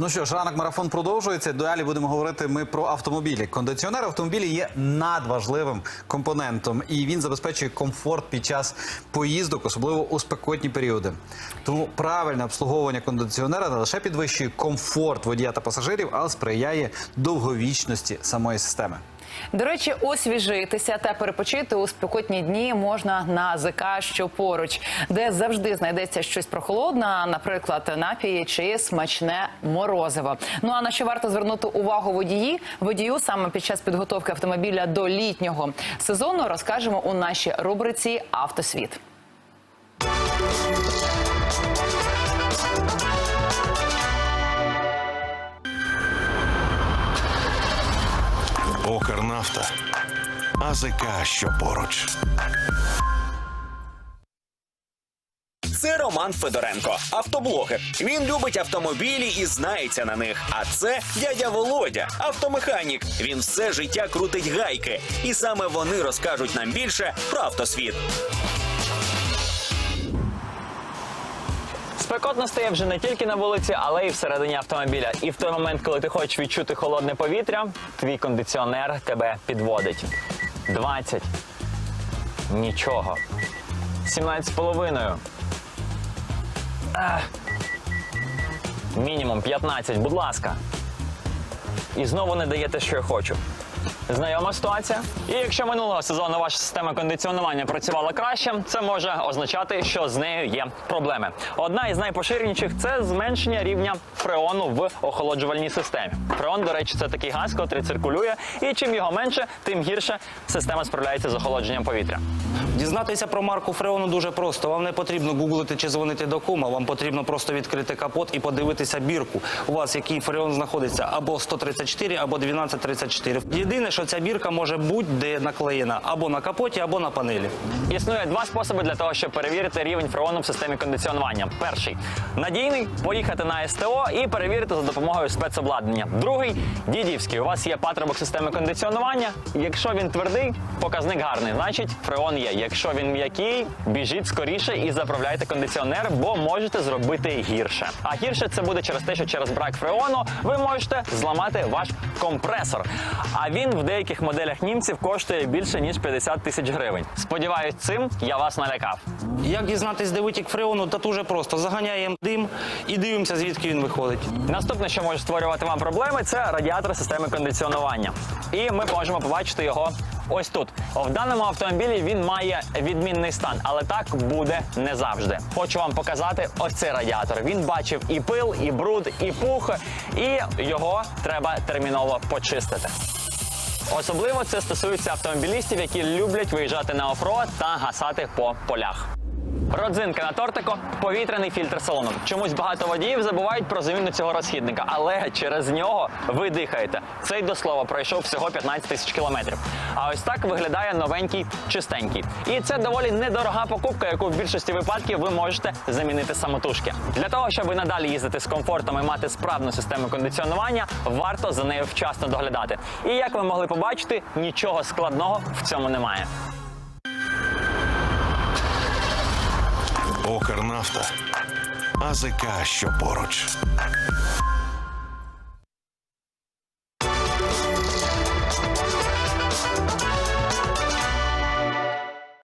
Ну що ж, ранок марафон продовжується. Далі будемо говорити ми про автомобілі. Кондиціонер автомобілі є надважливим компонентом, і він забезпечує комфорт під час поїздок, особливо у спекотні періоди. Тому правильне обслуговування кондиціонера не лише підвищує комфорт водія та пасажирів, але сприяє довговічності самої системи. До речі, освіжитися та перепочити у спекотні дні можна на ЗК, що поруч, де завжди знайдеться щось прохолодне, наприклад, напії чи смачне морозиво. Ну а на що варто звернути увагу водії? Водію саме під час підготовки автомобіля до літнього сезону розкажемо у нашій рубриці Автосвіт. Укрнафта. АЗК, що поруч. Це Роман Федоренко, автоблогер. Він любить автомобілі і знається на них. А це дядя Володя, автомеханік. Він все життя крутить гайки, і саме вони розкажуть нам більше про автосвіт. Спекотно стає вже не тільки на вулиці, але й всередині автомобіля. І в той момент, коли ти хочеш відчути холодне повітря, твій кондиціонер тебе підводить. 20. Нічого. 17 з половиною. Мінімум 15, будь ласка. І знову не даєте, що я хочу. Знайома ситуація. І якщо минулого сезону ваша система кондиціонування працювала краще, це може означати, що з нею є проблеми. Одна із найпоширеніших це зменшення рівня фреону в охолоджувальній системі. Фреон, до речі, це такий газ, який циркулює, і чим його менше, тим гірше система справляється з охолодженням повітря. Дізнатися про марку Фреону дуже просто. Вам не потрібно гуглити чи дзвонити до кума. Вам потрібно просто відкрити капот і подивитися бірку. У вас який фреон знаходиться або 134, або 1234. Єдине, що ця бірка може будь-де наклеєна або на капоті, або на панелі. Існує два способи для того, щоб перевірити рівень фреону в системі кондиціонування. Перший надійний поїхати на СТО і перевірити за допомогою спецобладнання. Другий дідівський. У вас є патрубок системи кондиціонування. Якщо він твердий, показник гарний, значить фреон є. Якщо він м'який, біжіть скоріше і заправляйте кондиціонер, бо можете зробити гірше. А гірше це буде через те, що через брак фреону ви можете зламати ваш компресор. А він в деяких моделях німців коштує більше ніж 50 тисяч гривень. Сподіваюсь, цим я вас налякав. Як дізнатись, де витік фреону, та дуже просто. Заганяємо дим і дивимося, звідки він виходить. Наступне, що може створювати вам проблеми, це радіатор системи кондиціонування. І ми можемо побачити його ось тут. В даному автомобілі він має відмінний стан, але так буде не завжди. Хочу вам показати ось цей радіатор. Він бачив і пил, і бруд, і пух, і його треба терміново почистити. Особливо це стосується автомобілістів, які люблять виїжджати на офро та гасати по полях. Родзинка на тортику повітряний фільтр салону. Чомусь багато водіїв забувають про заміну цього розхідника, але через нього ви дихаєте. Цей до слова пройшов всього 15 тисяч кілометрів. А ось так виглядає новенький чистенький. І це доволі недорога покупка, яку в більшості випадків ви можете замінити самотужки. Для того щоб надалі їздити з комфортом і мати справну систему кондиціонування, варто за нею вчасно доглядати. І як ви могли побачити, нічого складного в цьому немає. Укрнафта. АЗК, що поруч.